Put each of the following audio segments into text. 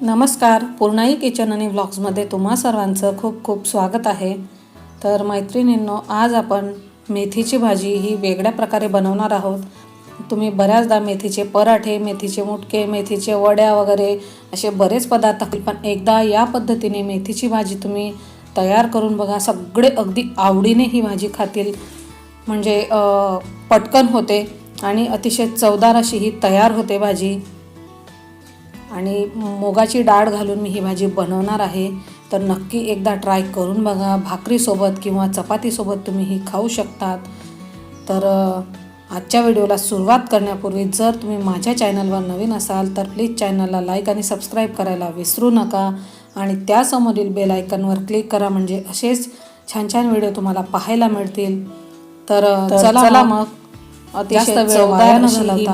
नमस्कार. पूर्णाई किचन आणि व्लॉग्समध्ये तुम्हा सर्वांचं खूप खूप स्वागत आहे. तर मैत्रिणींनो आज आपण मेथीची भाजी ही वेगळ्या प्रकारे बनवणार आहोत. तुम्ही बऱ्याचदा मेथीचे पराठे मेथीचे मुटके मेथीचे वड्या वगैरे असे बरेच पदार्थ पण एकदा या पद्धतीने मेथीची भाजी तुम्ही तयार करून बघा सगळे अगदी आवडीने ही भाजी खातील. म्हणजे पटकन होते आणि अतिशय चवदार अशी ही तयार होते भाजी. आणि मुगाची डाळ घालून मी ही भाजी बनवणार आहे. तर नक्की एकदा ट्राय करून बघा. भाकरीसोबत किंवा चपातीसोबत तुम्ही ही खाऊ शकतात. तर आजच्या व्हिडिओला सुरुवात करण्यापूर्वी जर तुम्ही माझ्या चॅनलवर नवीन असाल तर प्लीज चॅनलला लाईक आणि सबस्क्राईब करायला विसरू नका. आणि त्यासमोरील बेल आयकनवर क्लिक करा म्हणजे असेच छान छान व्हिडिओ तुम्हाला पाहायला मिळतील. तर चला मग.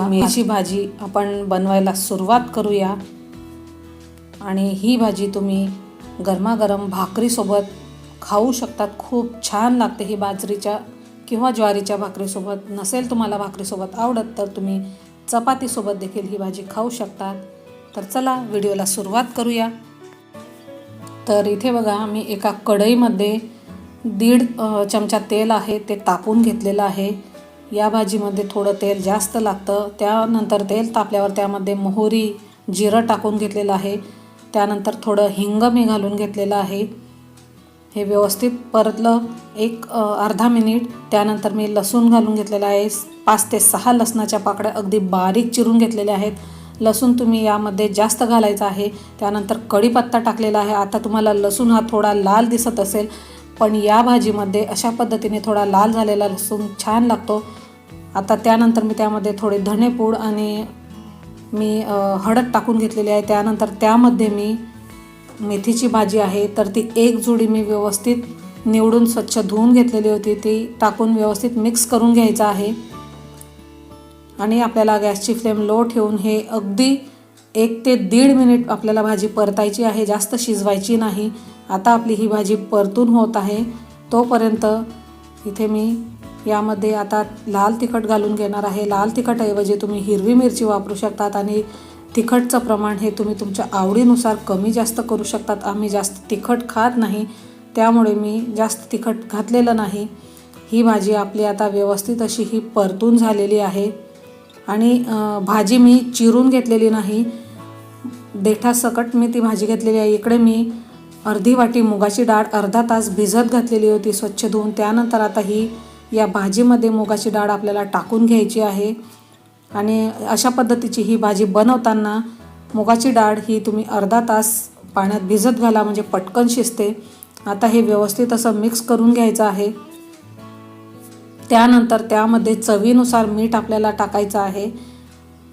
मेथीची भाजी आपण बनवायला सुरुवात करूया. आणि ही भाजी तुम्ही गरमागरम भाकरीसोबत खाऊ शकतात खूप छान लागते ही बाजरीच्या किंवा ज्वारीच्या भाकरीसोबत. नसेल तुम्हाला भाकरीसोबत आवडत तर तुम्ही चपातीसोबत देखील ही भाजी खाऊ शकतात तर चला व्हिडिओला सुरुवात करूया. तर इथे बघा मी एका कढईमध्ये दीड चमचा तेल आहे ते तापून घेतलेलं आहे. या भाजीमध्ये थोडं तेल जास्त लागतं. त्यानंतर तेल तापल्यावर त्यामध्ये मोहरी जिरं टाकून घेतलेलं आहे. त्यानंतर थोडं हिंग मी घालून घेतलेलं आहे. हे व्यवस्थित परतलं एक अर्धा मिनिट. त्यानंतर मी लसूण घालून घेतलेला आहे. पाच ते सहा लसणाच्या पाकड्या अगदी बारीक चिरून घेतलेल्या आहेत. लसूण तुम्ही यामध्ये जास्त घालायचा आहे. त्यानंतर कढीपत्ता टाकलेला आहे. आता तुम्हाला लसूण हा थोडा लाल दिसत असेल पण या भाजीमध्ये अशा पद्धतीने थोडा लाल झालेला लसूण छान लागतो. आता त्यानंतर मी त्यामध्ये थोडे धणेपूड आणि मी हळद टाकून घेतलेली आहे. त्यानंतर त्यामध्ये मी मेथीची भाजी आहे. तर ती एक जोडी मी व्यवस्थित निवडून स्वच्छ धुवून घेतलेली होती. ती टाकून व्यवस्थित मिक्स करून घ्यायचं आहे. आणि आपल्याला गॅसची फ्लेम लो ठेवून हे अगदी एक ते दीड मिनिट आपल्याला भाजी परतायची आहे. जास्त शिजवायची नाही. आता आपली ही भाजी परतून होत आहे. तोपर्यंत इथे मी यामध्ये आता लाल तिखट घालून घेणार आहे. लाल तिखटऐवजी तुम्ही हिरवी मिरची वापरू शकतात आणि तिखटचं प्रमाण हे तुम्ही तुमच्या आवडीनुसार कमी जास्त करू शकतात. आम्ही जास्त तिखट खात नाही त्यामुळे मी जास्त तिखट घातलेलं नाही. ही भाजी आपली आता व्यवस्थित अशी ही परतून झालेली आहे. आणि भाजी मी चिरून घेतलेली नाही. देठासकट मी ती भाजी घेतलेली आहे. इकडे मी अर्धी वाटी मुगाची डाळ अर्धा तास भिजत घातलेली होती स्वच्छ धुवून. त्यानंतर आता ही या भाजीमध्ये मुगाची डाळ आपल्याला टाकून घ्यायची आहे. आणि अशा पद्धतीची ही भाजी बनवताना मुगाची डाळ ही तुम्ही अर्धा तास पाण्यात भिजत घाला म्हणजे पटकन शिजते. आता हे व्यवस्थित असं मिक्स करून घ्यायचं आहे. त्यानंतर त्यामध्ये चवीनुसार मीठ आपल्याला टाकायचं आहे.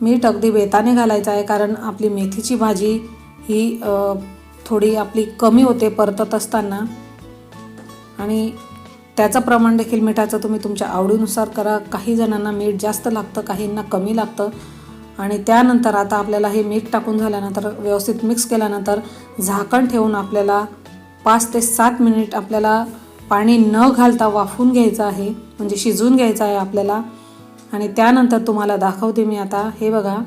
मीठ अगदी बेताने घालायचं आहे कारण आपली मेथीची भाजी ही थोडी आपली कमी होते परतत असताना. आणि त्याचं प्रमाण देखील मिठाचं तुम्ही तुमच्या आवडीनुसार करा. काही जणांना मीठ जास्त लागतं काहींना कमी लागतं. आणि त्यानंतर आता आपल्याला हे मीठ टाकून झाल्यानंतर व्यवस्थित मिक्स केल्यानंतर झाकण ठेवून आपल्याला पाच ते सात मिनिट आपल्याला पाणी न घालता वाफून घ्यायचं आहे. म्हणजे शिजवून घ्यायचं आहे आपल्याला. आणि त्यानंतर तुम्हाला दाखवते मी आता. हे बघा.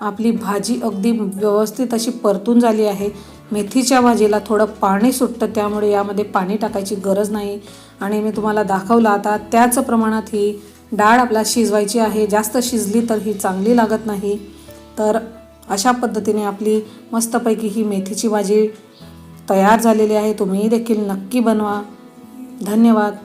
आपली भाजी अगदी व्यवस्थित अशी परतून झाली आहे. मेथीच्या भाजीला थोडं पाणी सुटतं त्यामुळे यामध्ये पाणी टाकायची गरज नाही. आणि मी तुम्हाला दाखवलं आता त्याच प्रमाणात ही डाळ आपला शिजवायची आहे. जास्त शिजली तर ही चांगली लागत नाही. तर अशा पद्धतीने आपली मस्तपैकी ही मेथीची भाजी तयार झालेली आहे. तुम्ही देखील नक्की बनवा. धन्यवाद.